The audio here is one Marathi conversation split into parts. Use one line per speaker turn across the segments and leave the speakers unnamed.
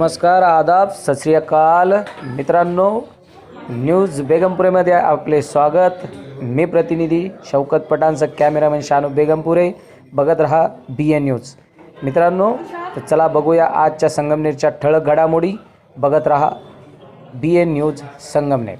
नमस्कार आदाब सत श्री अकाल मित्रांनो न्यूज बेगमपुरेमध्ये आपले स्वागत. मी प्रतिनिधी शौकत पठाणचं कॅमेरामॅन शानू बेगमपुरे. बघत रहा बी एन न्यूज मित्रांनो तर चला बघूया आजच्या संगमनेरच्या ठळक घडामोडी. बघत रहा बी एन न्यूज संगमनेर.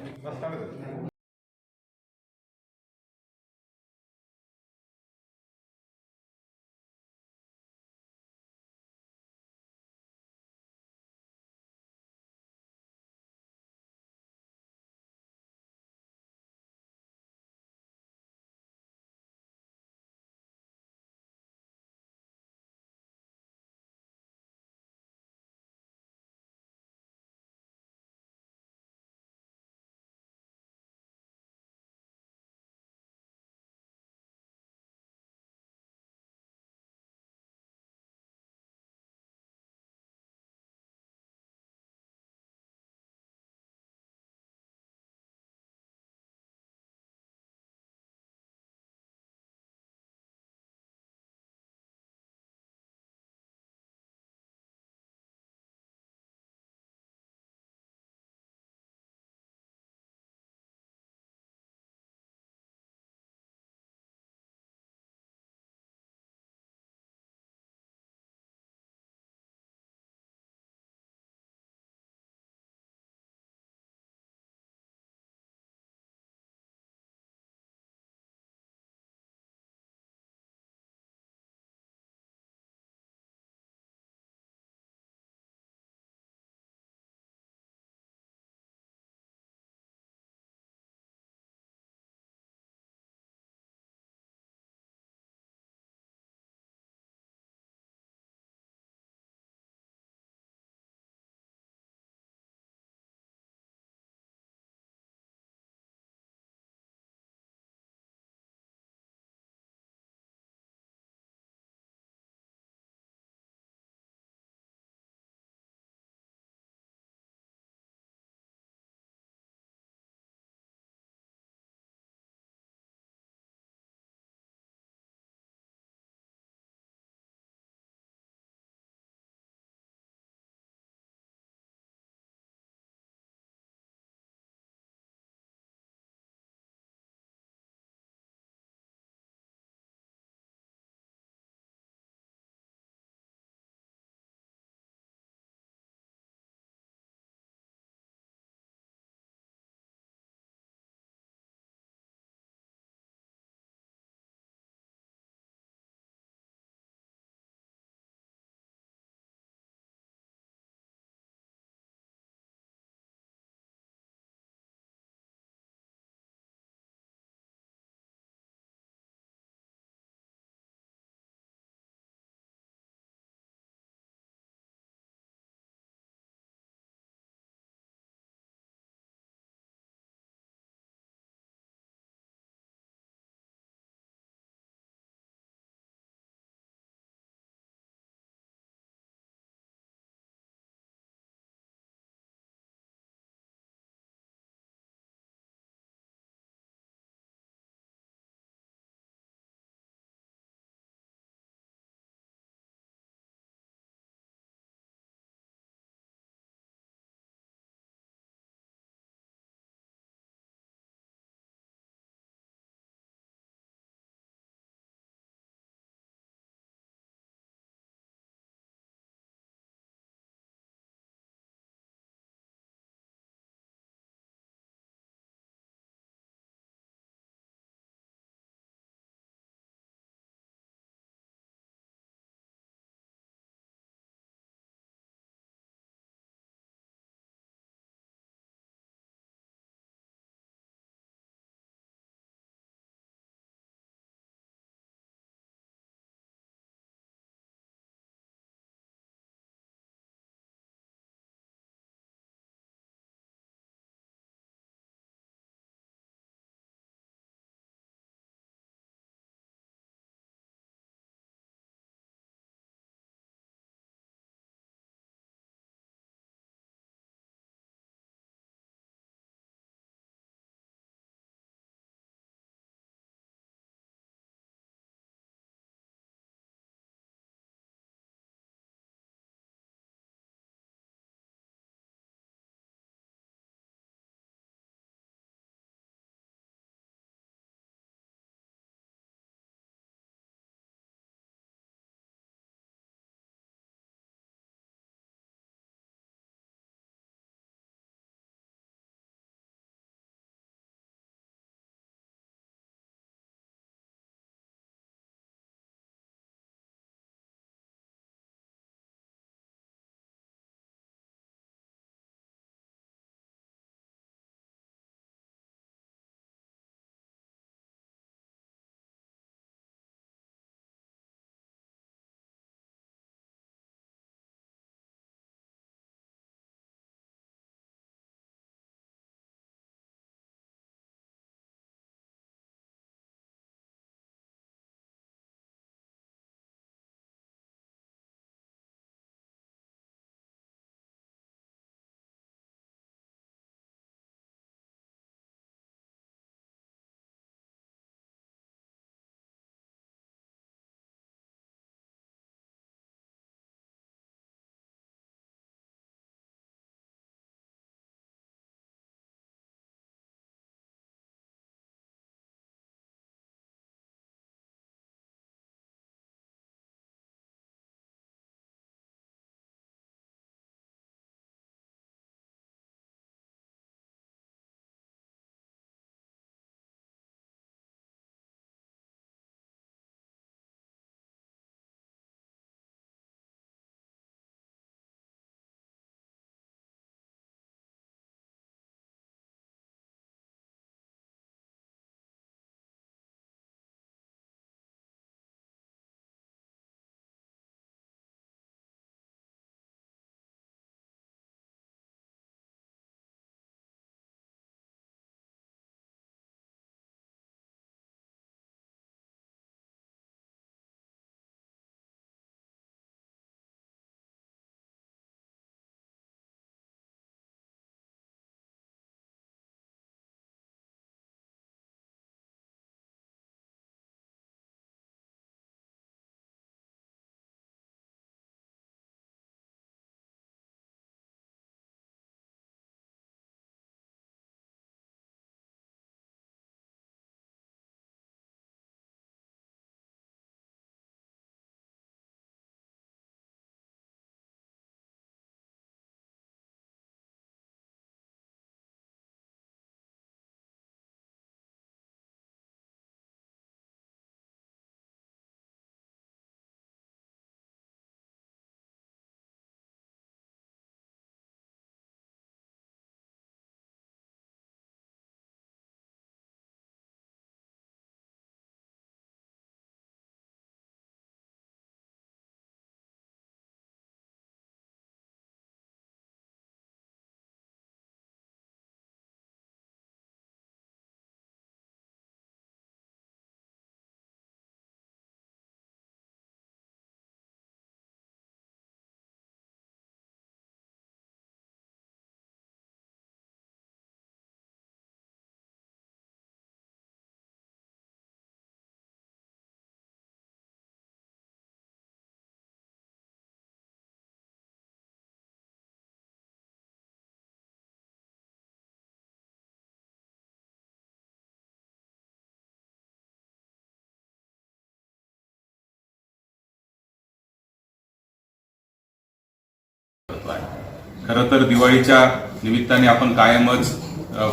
खरं तर दिवाळीच्या निमित्ताने आपण कायमच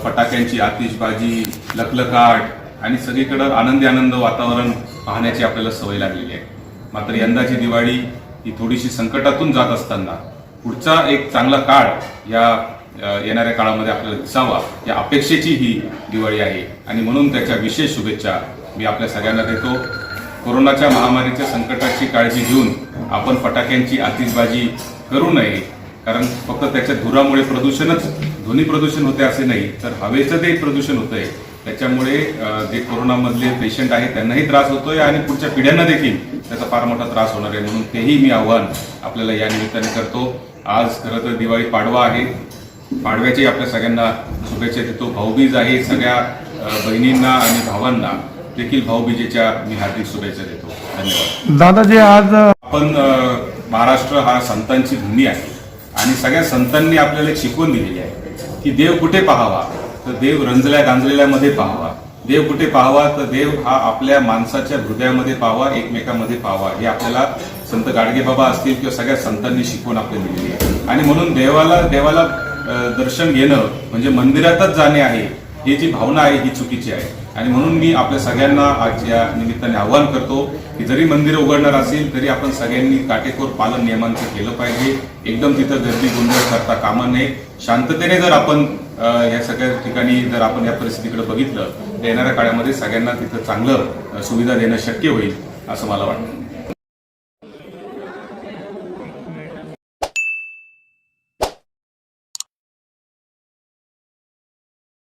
फटाक्यांची आतिषबाजी लखलखाट आणि सगळीकडं आनंदी आनंद वातावरण पाहण्याची आपल्याला सवय लागलेली आहे. मात्र यंदाची दिवाळी ही थोडीशी संकटातून जात असताना पुढचा एक चांगला काळ या येणाऱ्या काळामध्ये आपल्याला दिसावा या अपेक्षेची ही दिवाळी आहे. आणि म्हणून त्याच्या विशेष शुभेच्छा मी आपल्या सगळ्यांना देतो. कोरोनाच्या महामारीच्या संकटाची काळजी घेऊन आपण फटाक्यांची आतिषबाजी करू नये. कारण फक्त त्याच्या धुरामुळे प्रदूषणच ध्वनी प्रदूषण होते असे नाही तर हवेचं जे प्रदूषण होतंय. त्याच्यामुळे जे कोरोनामधले पेशंट आहेत त्यांनाही त्रास होतोय आणि पुढच्या पिढ्यांना देखील त्याचा फार मोठा त्रास होणार आहे. म्हणून तेही मी आव्हान आपल्याला या निमित्ताने करतो. आज खरं तर दिवाळी पाडवा आहे. पाडव्याची आपल्या सगळ्यांना शुभेच्छा देतो. भाऊबीज आहे सगळ्या बहिणींना आणि भावांना देखील भाऊबीजेच्या मी हार्दिक शुभेच्छा देतो. धन्यवाद.
दादाजी आज
आपण महाराष्ट्र हा संतांची भूमी आहे. आणि सगळ्या संतांनी आपल्याला एक शिकवण दिलेली आहे की देव कुठे पाहावा तर देव रंजल्या गांजलेल्यामध्ये पाहावा. देव कुठे पाहावा तर देव हा आपल्या माणसाच्या हृदयामध्ये पाहावा एकमेकांमध्ये पाहावा. हे आपल्याला संत गाडगे बाबा असतील किंवा सगळ्या संतांनी शिकवण आपल्याला दिलेली आहे. आणि म्हणून देवाला देवाला दर्शन घेणं म्हणजे मंदिरातच जाणे आहे ही जी भावना आहे ही चुकीची आहे. आणि म्हणून मी आपल्या सगळ्यांना आज या निमित्ताने आवाहन करतो की जरी मंदिर उघडणार असेल तरी आपण सगळ्यांनी काटेकोर पालन नियमांचं केलं पाहिजे. एकदम तिथं गर्दी गोंधळ करता कामा नये. शांततेने जर आपण या सगळ्या ठिकाणी जर आपण या परिस्थितीकडे बघितलं तर येणाऱ्या काळामध्ये सगळ्यांना तिथं चांगलं सुविधा देणं शक्य होईल असं मला वाटतं.